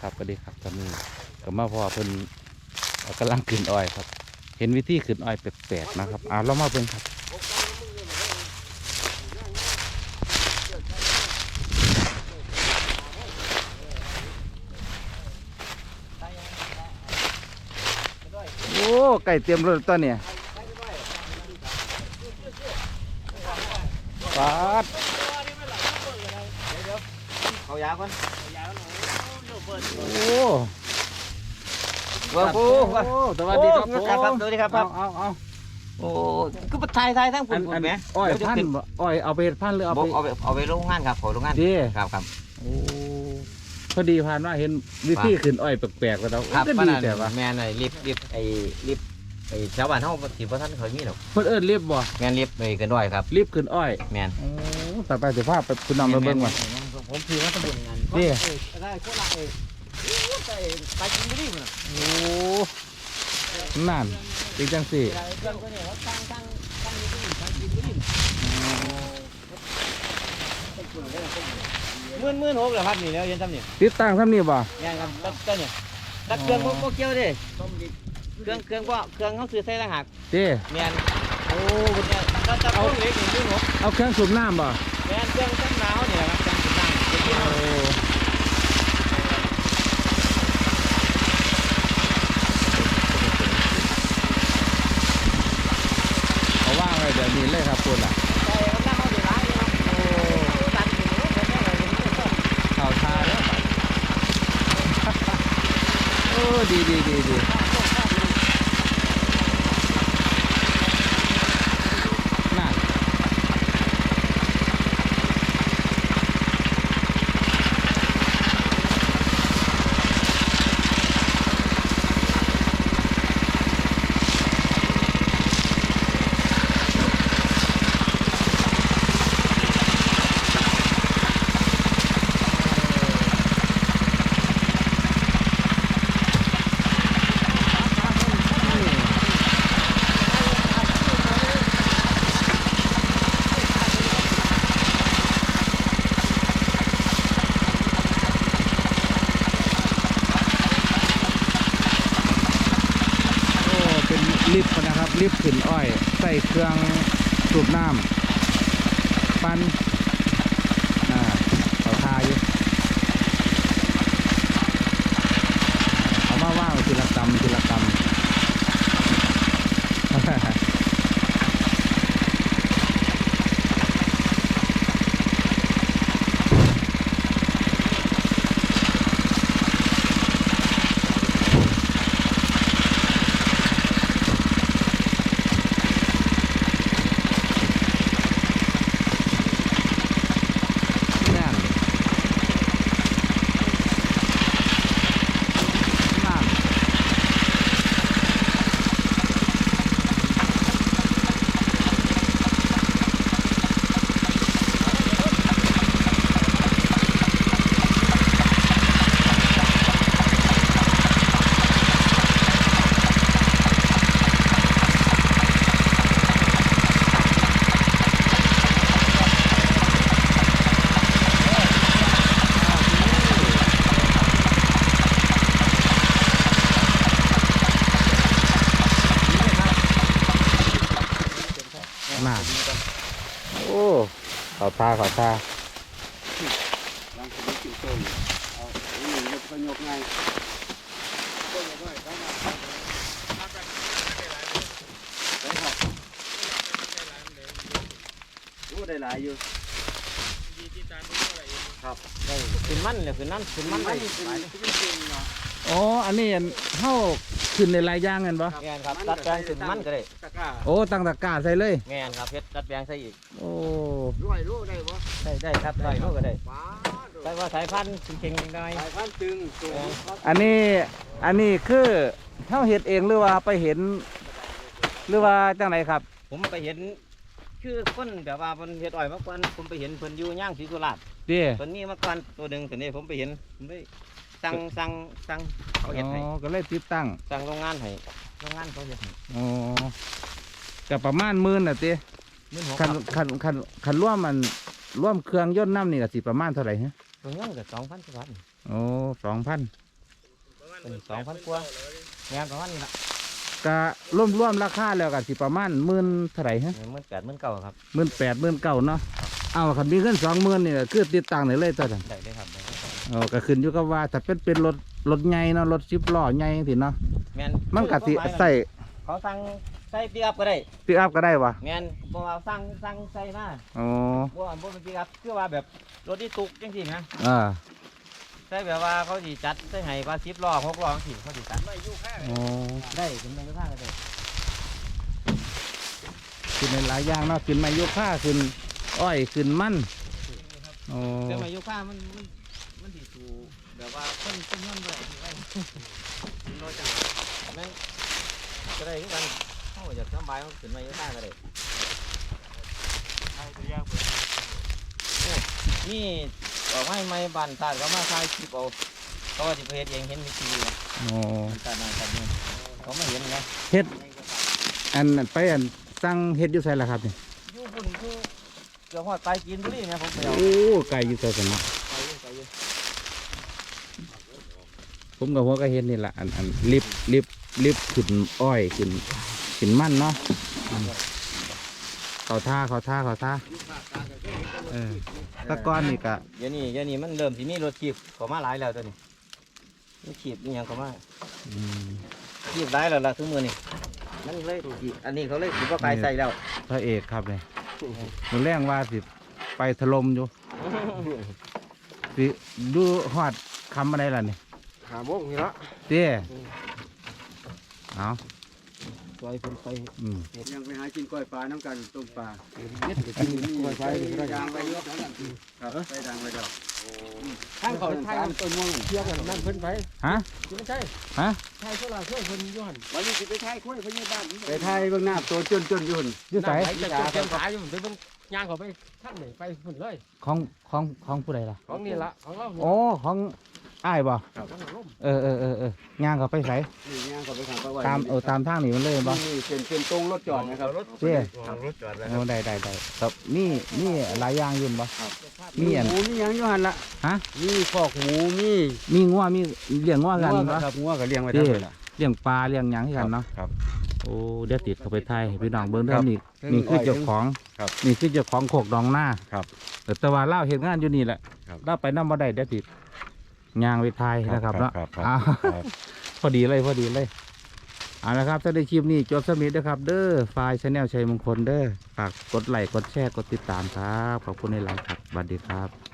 ครับสวัสดีครับตอนนี้ก็มาพอเพิ่นเอ่อกำลังขึ้นอ้อยครับ เห็นวิธีขึ้นอ้อยแปลกๆนะครับอ่าเรามาเบิ่งครับโอ้ไก่เตรียมรถตัวเนี่ยปาดเขายาก่อน โอ้ว้าวโอ้สวัสดีครับโอ้ครับครับสวัสดีครับคเอารับเอาเอาโอ้คือไทยไทยทั้งคุอัณนคุอัณนแม่อ้อยพันธุ์บ่อ้อยเอาไปเฮ็ดพันธุ์หรือเอาบอไปกเอาไปเอาไปโรงงานครับขอโรงงานดีครับครับโอ้พอดีผ่านว่าเห็นวิธีขึ้นอ้อยแปลกๆแล้วเราครับก็ปาดีนั้นแต่ว่าแม่นไอ้ลิฟต์ลิฟต์ไอ้ลิฟต์ไอ้ชาวบ้านเฮาสิบ่ทันเคยมีหรอกเพิ่นเอิ้นเรียบบ่แม่นลิฟต์ไอ้กันด้วยครับรีบขึ้นอ้อยแม่นโอ้ต่อไปสิพาไปคุณนำมาเบิ่งว่า ผมคือว่าตำบลงานนี่ได้โคราชเอ้ไปไปกินบุรีพุ่นน่ะโอ้นั่นเป็นจังซี่เพิ่นก็เนี่ยเขาตั้งตั้งตั้งอยู่ที่ตั้งกินบุรีมื่นมื่นหกแล้วครับนี่แล้วเย็นซ้ำนี่ติดตั้งทำนี่บ่ ยังครับตัดตัดเนี่ยตัดเครื่องบ่บ่เกี่ยวเด้เครื่องเครื่องบ่เครื่องเขาซื้อใส่ต่างหากเด้แม่นโอ้เนี่ยตัดตัดเครื่องเล็กนี่ดูหนูเอาเครื่องสูบน้ำบ่แม่นเครื่องตั้งหนาวเนี่ยครับเครื่องตั้งเดี๋ยวกิน โอ้ เอา เอาว่างไว้เดี๋ยวนี้เลยครับคุณล่ะ ใส่กำลังเอาเดี๋ยวล้างอยู่ครับโอ้ตัดอยู่หนูผมเนี่ยเลยนี่ก็ เข้าท่าแล้วบัด โอ้ดีดีดีดีนั่น โอ้ เป็นลิฟต์นะค รีบลิฟขึ้นอ้อย ใส่เครื่องสูบน้ำปันอ่าเขาทาอยู่เอามาว่างไว้ทีละกรรมทีละกรรม นั่นนั่น น่ะโอ้ เขาทาเขาทาลองไปกินต้มเอาอันนี้มันก็ยกง่ายรู้ได้หลายอยู่ได้ขึ้นมันเลยขึ้นนั่นขึ้นมันได้หลายเลยอ๋ออันนี้อันเข้าขึ้นในลายย่างกันปะแม่นครับตัดแปลงขึ้นมันก็ได้ตะ กร้าโอ้ตั้งตะกร้าใส่เลย แม่นครับเพชรตัดแปลงใส่อีกโอ้ร้อยรู้ได้บ่ได้ได้ครับได้ลูกก็ได้ป้าใส่ว่าสายพันธุ์เก่งๆได้สายพันธุ์ตึงสูงอันนี้อันนี้คือเข้าเห็ดเองหรือว่าไปเห็น หรือว่าจังไรครับ ผมไปเห็น คือคนแบบว่าเพิ่นเฮ็ดอ้อยมาก่อนผมไปเห็นเพิ่นอยู่ย่างศรีสุราษฎร์เด้เพิ่นมีมาก่อนตัวหนึงแต่นี่ผมไปเห็นผมได้ สั่งสั่งสั่งเขาเฮ็ดให้อ๋อก็เลยติดตั้งสั่งโรงงานให้โรงงานเขาเฮ็ดให้อ๋อก็ประมาณหมื่นน่ะติมื่นหกคคัรันบคันคันคันร่วมมันร่วมเครื่องยนต์น้ำนี่ก็สิประมาณเท่าไหร่ฮะตัวนี้ก็สองพันกว่าบาทโอ้สองพันสองพันกว่าแม่นประมาณนี้ละก็ร่วมร่วมราคาแล้วกันสิประมาณหมื่นเท่าไหร่ฮะหมื่นแปดหมื่นเก้าครับหมื่นแปดหมื่นเก้าเนาะเอาคันมีเงินสองหมื่นนี่ก็คือติดตั้งได้เลยตัวนั้นได้เลยครับได้เลยครับ เออก็ขึ้นอยู่กับว่าถ้าเป็นเป็นรถรถใหญ่เนาะรถสิบล้อใหญ่สิเนาะแม่นมันก็สิใส่เขาสั่งใส่ปีอัพก็ได้ปิกอัพก็ได้วะแม่นบ่ว่าสั่งสั่งใส่มาอ๋อบ่ว่าบ่เป็นปีอัพคือว่าแบบรถที่ตุกจังซี่นะอ่าใช่แบบว่าเขาสิจัดใส่ให้ว่า10ล้อ6ล้อจังซี่เขาสิจัดอ๋อได้ขึ้นไปข้างก็ได้ขึ้นในหลายอย่างเนาะขึ้นไม้ยกค่าขึ้นอ้อยขึ้นมันอ๋อแต่มายุค่ามันมัน มันสิสู่แบบว่าคนคนย้อนได้ที่ไว้รถจังแม่นก็ได้คือกันเฮาอยากสำบายเฮาขึ้นมาเยุค่าก็ได้นี่ออกให้ไม่บันตาดเขามาถ่ายคลิปเอาเขาว่าสิไปเฮ็ดเองเห็นมีทีวีนะอ๋อตาดนั่นตาดนี่เขาไม่เห็นนะเฮ็ดอันไปอันสั่งเฮ็ดอยู่ไสล่ะครับนี่อยู่พุ่นคือเกือบฮอดปลายกินบุรีเนะผมไปเอาโอ้ไก่อยู่ไสกันะ ไปอยู่ไปอยู่ ผมกับหัวก็เห็นนี่แหละอันอันลิฟต์ลิฟต์ลิฟต์ขึ้นอ้อยขึ้นขึ้นมันเนาะอืมเขาท่าเขาท่าเขาท่าเออแตะก้อนนี่ก็เดี๋ยวนี้เดี๋ยวนี้มันเริ่มสิมีรถขีบเข้ามาหลายแล้วตัวนี้มีขีบอีหยังเข้ามาอืมขีบหลายแล้วล่ะทุกมื้อนี่มันเลยสิอันนี้เขาเลยสิบ่กลายใส่แล้วพระเอกครับเลยมันแรงว่าสิไปถล่มอยู่สิดูฮอดคำอะไรล่ะนี่ หาโมงนี่ละเตี้ยเอาซอยคนไปอืมยังไปหากินกล้อยปลาน้ำกันต้มปลาเน็ดก็กินกล้อยปลาได้ยางไปเยอะครับไปดังไปดอกข้างเขาทางต้นม่วงเที่ยวกันนั่นเพิ่นไปฮะไม่ใช่ฮะใช่โซลาช่วยเพิ่นย้อนวันนี้สิไปถ่ายคุยพญาบ้านไปถ่ายเบื้องหน้าตัวจนจนยุ่นอยู่ไสจะจะเตรียมขายอยู่เดี๋ยวเพิ่นย่างเขาไปข้างไหนไปเพิ่นเลย ของของของผู้ใดล่ะ ของนี่ละของเราเนี่ยโอ้ของ อ้ายบ่ขอเออเออเออเออย่างเขาไปใส่นี่ย่างเขาไปทางปลาไหวตามเออตามทางนี่มันเลยบ่ นี่เป็นเป็นตรงรถจอดนะครับรถเจ้รถจอดแล้วโอ้ได้ได้ได้ครับนี่นี่หลายอย่างอยุ่นบ่ มีอัน หมูมีหยังอยู่หันละฮะ มีคอกหมูมีมีงัวมีเลี้ยงงัวกันงัวเนาะครับงัวก็เลี้ยงไว้เจ้ทั้งหมดละ เลี้ยงปลาเลี้ยงหยังให้กันเนาะครับ โอ้เดี๋ยวติดเข้าไปไทยให้พี่น้องเบิ่งเด้อนี่เพิ่งนี่คืออ้อยเจ้าของครับนี่คือเจ้าของโคกดองหน้าครับแต่ว่าเล่าเฮ็ดงานอยู่นี่แหละครับ เล่าไปนำบ่ได้เดี๋ยวติด ย่างไปไทยนะครับเนาะครับครับอ้าวครับ พอดีเลยพอดีเลยเอาละครับถ้าได้คลิปนี้จบสมิธนะครับ เด้อไฟล์ชาแนลชัยมงคลเด้อฝากกดไลค์กดแชร์กดติดตามครับ ขอบคุณในไลน์ครับสวัสดีครับ